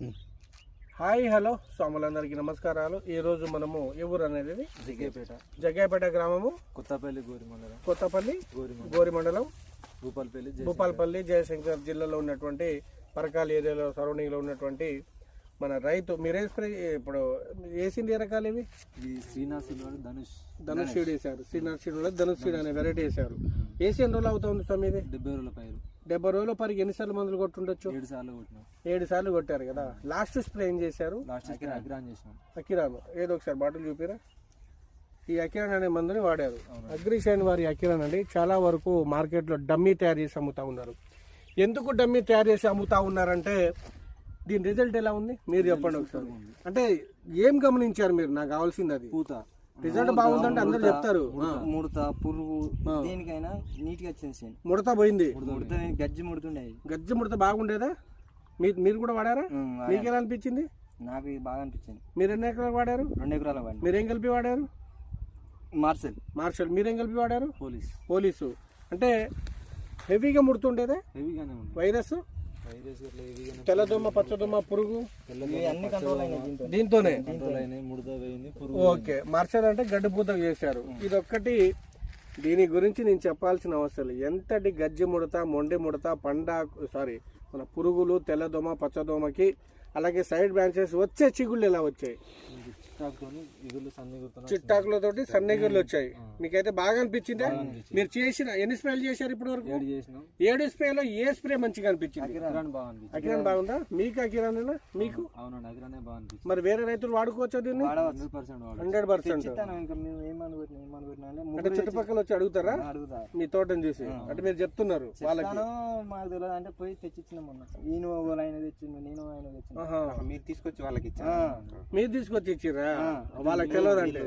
Hi hello స్వాములందరికీ నమస్కారాలు. ఈ రోజు మనము ఏ ఊరు అనేది? జిగ్గేపేట జగ్గాపేట గ్రామము? కొత్తపల్లి గోరి మండలం. కొత్తపల్లి గోరి మండలం. గోరి మండలం. భూపాలపల్లి భూపాలపల్లి జయశంకర్ జిల్లాలో ఉన్నటువంటి పరకాల ఏరియాలో సరౌండింగ్లో ఉన్నటువంటి మన రైతు మీరే స్ప్రే ఇప్పుడు వేసింది ఏ రకాలు ఇవి? శ్రీనాథ్ ధనుష్. ధనుష్ సీడ్ వేశారు. శ్రీనాథ్ సీడ్లో ధనుష్ సీడ్ అనే వెరైటీ వేశారు. వేసి ఎన్ని రోజులు అవుతుంది స్వామి ఇది? డెబ్బై రోజుల పైరు. డెబ్బై రోజుల పరికి ఎన్నిసార్లు మందులు కొట్టుండొచ్చు? ఏడు సార్లు కొట్టినాం. ఏడు సార్లు కొట్టారు కదా. లాస్ట్ స్ప్రే ఏం చేశారు? లాస్ట్ అగ్రాన్ చేసినాం. అకిరాన్. ఏదో ఒకసారి బాటిల్ చూపిరా. ఈ అకిరాన్ అనే మందుని వాడారు. అగ్రిషైన్ వారి అకిరాన్ అండి. చాలా వరకు మార్కెట్లో డమ్మీ తయారు చేసి అమ్ముతా ఉన్నారు. ఎందుకు డమ్మీ తయారు చేసి అమ్ముతా ఉన్నారంటే దీని రిజల్ట్ ఎలా ఉంది? మీరు చెప్పండి ఒకసారి. అంటే ఏం గమనించారు మీరు? నాకు కావాల్సింది అది. పూత. రిజల్ట్ బాగుందంటే అందరూ చెప్తారు. ముడత పురుగు దేనికైనా నీట్గా వచ్చింది ముడత పోయింది. ముడత గజ్జి ముడుతుండే గజ్జి ముడత బాగుండేదా? మీరు మీరు కూడా వాడారా? మీకు ఎలా అనిపించింది? నాకు బాగా అనిపించింది. మీరు ఎన్ని ఎకరాలు వాడారు? రెండు ఎకరాల వాడిని. మీరేం కలిపి వాడారు? Marcel Marshal. మీరేం కలిపి వాడారు? పోలీస్. పోలీసు. అంటే హెవీగా ముడుతుండేదే? హెవీగానే వైరస్? వైరస్ ఇట్లా హెవీగానే తెల్లదోమ పచ్చదోమ పురుగు దీంతోనే ఓకే. మార్షల్ అంటే గడ్డిపూత చేశారు. ఇది ఒక్కటి దీని గురించి నేను చెప్పాల్సిన అవసరం లేదు. ఎంతటి గజ్జి ముడత మొండి ముడత పండ సారీ మన పురుగులు తెల్లదోమ పచ్చదోమకి అలాగే సైడ్ బ్రాంచెస్ వచ్చే చిగుళ్ళు ఎలా వచ్చాయి? చిట్టాకులతోటి సన్నగిర్లు వచ్చాయి. మీకైతే బాగా అనిపించిందా? మీరు చేసిన ఎన్ని స్ప్రేలు చేశారు ఇప్పటి వరకు? ఏడు స్ప్రేలో ఏ స్ప్రే మంచిగా అనిపించింది? అకిరాన్ బాగుందా? మీకు అకిరానేనా మీకు? మరి వేరే రైతులు వాడుకోవచ్చా దీన్ని? హండ్రెడ్ పర్సెంట్ అంటే చుట్టుపక్కల వచ్చి అడుగుతారా? అడుగుతా. మీ తోటని చూసి. అంటే మీరు చెప్తున్నారు వాళ్ళకి. చెప్తాను మాకు తెలియదు అంటే పోయి తెచ్చిచ్చిన మొన్న. నేను ఆయన తెచ్చిండు నేను ఆయన. మీరు తీసుకొచ్చి వాళ్ళకి మీరు తీసుకొచ్చి ఇచ్చిర్రా? వాళ్ళకి తెలియదు అంటే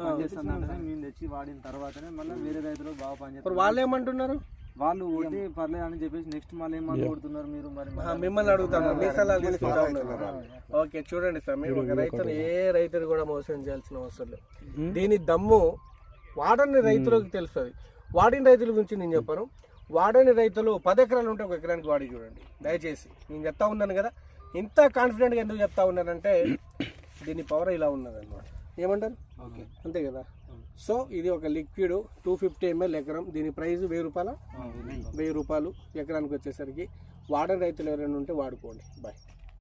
పనిచేస్తుందంటే మేము తెచ్చి వాడిన తర్వాతనే మళ్ళీ వేరే రైతులు బాగా పనిచేస్తారు వాళ్ళు ఏమంటున్నారు వాళ్ళు ఒకటి పర్లేదు అని చెప్పేసి నెక్స్ట్ మళ్ళీ ఏం మందు కొడుతున్నారు మీరు మరి మిమ్మల్ని అడుగుతాను మీ సలహాలు తీసుకుంటా ఓకే చూడండి సార్ మీరు ఒక రైతుని ఏ రైతుని కూడా మోసం చేయాల్సిన అవసరం లేదు దీని దమ్ము వాడని రైతులకు తెలుస్తుంది వాడిన రైతుల గురించి నేను చెప్పాను వాడని రైతులు పది ఎకరాలు ఉంటే ఒక ఎకరానికి వాడి చూడండి దయచేసి నేను చెప్తా ఉన్నాను కదా ఇంత కాన్ఫిడెంట్గా ఎందుకు చెప్తా ఉన్నానంటే దీని పవర్ ఇలా ఉన్నది అనమాట ఏమంటారు? ఓకే. అంతే కదా? సో ఇది ఒక లిక్విడ్ టూ ఫిఫ్టీ ఎంఎల్ ఎకరం. దీని ప్రైస్ వెయ్యి రూపాయల? వెయ్యి రూపాయలు. ఎకరానికి వచ్చేసరికి. వాడని రైతులు ఎవరైనా ఉంటే వాడుకోండి. బాయ్